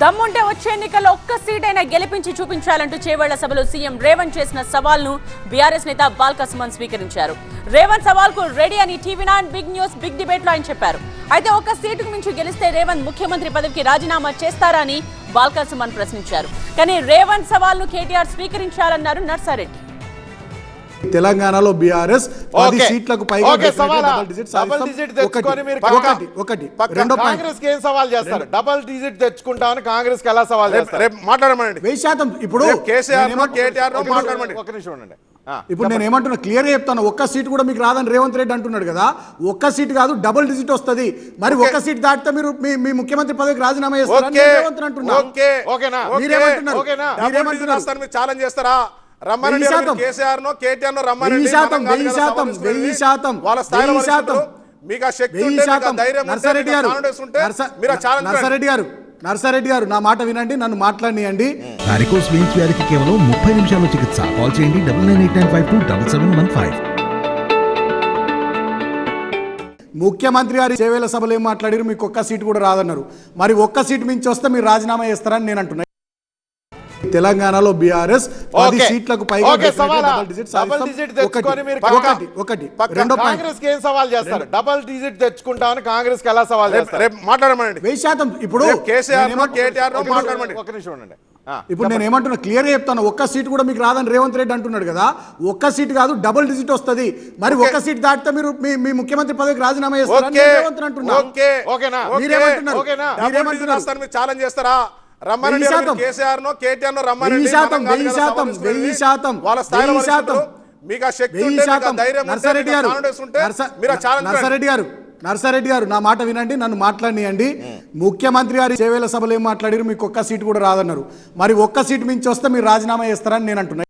దమ్ముంటే వచ్చే ఎన్నికల్లో ఒక్క సీట్ అయినా గెలిపించి చూపించాలంటూ చేవేళ్ళ సభలో సీఎం రేవంత్ చేసిన సవాల్ను బీఆర్ఎస్ నేత బాల్క సుమన్ స్వీకరించారు. రేవంత్ సవాల్కు రెడీ అని TV nine big news big డిబేట్లో ఆయన చెప్పారు. అయితే ఒక్క సీటుకు మించి గెలిస్తే రేవంత్ ముఖ్యమంత్రి పదవికి రాజీనామా చేస్తారా అని బాల్క సుమన్ ప్రశ్నించారు. కానీ రేవంత్ సవాల్ను కేటీఆర్ స్వీకరించాలన్నారు నర్సారెడ్డి. తెలంగాణలో బీఆర్ఎస్ పది. సీట్లకు పైగా ఒకటి రెండో కాంగ్రెస్కి ఏం సవాల్ చేస్తారు? డబల్ డిజిట్ తెచ్చుకుంటామని కాంగ్రెస్కి ఎలా సవాల్ చేస్తారు? రేపు మాట్లాడమనండి. వెయ్యి శాతం ఇప్పుడు కేసీఆర్ కేటీఆర్ మాట్లాడమండి. ఒక నిమిషం ఉండండి. ఆ, ఇప్పుడు నేను ఏమంటున్నా క్లియర్గా చెప్తాను ఒక్క సీట్ కూడా మీకు రాదని రేవంత్ రెడ్డి అంటున్నాడు కదా ఒక్క సీట్ కాదు డబుల్ డిజిట్ వస్తది. మరి. ఒక్క సీట్ దాటితే మీరు మీ ముఖ్యమంత్రి పదవికి రాజీనామా మీరు ఛాలెంజ్ చేస్తారా? శాతం. కేసీఆర్ నో కేటీఆర్ శాతం, వెయ్యి శాతం, సవాల్. వెయ్యి శాతం, వాళ్ళ స్థాయిలో శాతం. మీకు ఆ శక్తి వెయ్యి నర్సారెడ్డి గారు నర్సారెడ్డి గారు నర్సారెడ్డి గారు నా మాట వినండి నన్ను మాట్లాడియండి వారికోస్ వెయిన్స్ వ్యాధికి కేవలం ముప్పై నిమిషాల్లో చికిత్స. కాల్ చేయండి double nine eight nine five two double seven one five. ముఖ్యమంత్రి గారి చేవేల సభలో ఏం మాట్లాడారు మీకు ఒక్క సీట్ కూడా రాదన్నారు. మరి ఒక్క సీట్ మించి వస్తే మీరు రాజీనామా చేస్తారని నేను అంటున్నా. తెలంగాణలో బీఆర్ఎస్ పది. సీట్లకు పైగా ఒకటి రెండో కాంగ్రెస్కి ఏం సవాల్ చేస్తారు? డబల్ డిజిట్ తెచ్చుకుంటామని కాంగ్రెస్కి ఎలా సవాల్ చేస్తారు? రేపు మాట్లాడమనండి. వెయ్యి శాతం ఇప్పుడు కేసీఆర్ కేటీఆర్ మాట్లాడమండి. ఒక నిమిషం ఉండండి. ఆ, ఇప్పుడు నేను ఏమంటున్నా క్లియర్గా చెప్తాను ఒక్క సీట్ కూడా మీకు రాదని రేవంత్ రెడ్డి అంటున్నాడు కదా. ఒక్క సీట్ కాదు డబుల్ డిజిట్ వస్తది. మరి. ఒక్క సీట్ దాటితే మీరు మీ ముఖ్యమంత్రి పదవికి రాజీనామా మీరు ఛాలెంజ్ చేస్తారా? శాతం. కేసీఆర్ నో కేటీఆర్ నో రమ్మనండి వెయ్యి శాతం, వెయ్యి శాతం. వెయ్యి శాతం, వాళ్ళ స్థాయిలో. మీకు ఆ శక్తి వెయ్యి నర్సారెడ్డి గారు నర్సారెడ్డి గారు నర్సారెడ్డి గారు నా మాట వినండి నన్ను మాట్లాడియండి ముఖ్యమంత్రి గారి చేవేల సభలో ఏం మాట్లాడారు మీకు ఒక్క సీట్ కూడా రాదన్నారు మరి ఒక్క సీట్ మించి వస్తే మీరు రాజీనామా చేస్తారని నేను అంటున్నా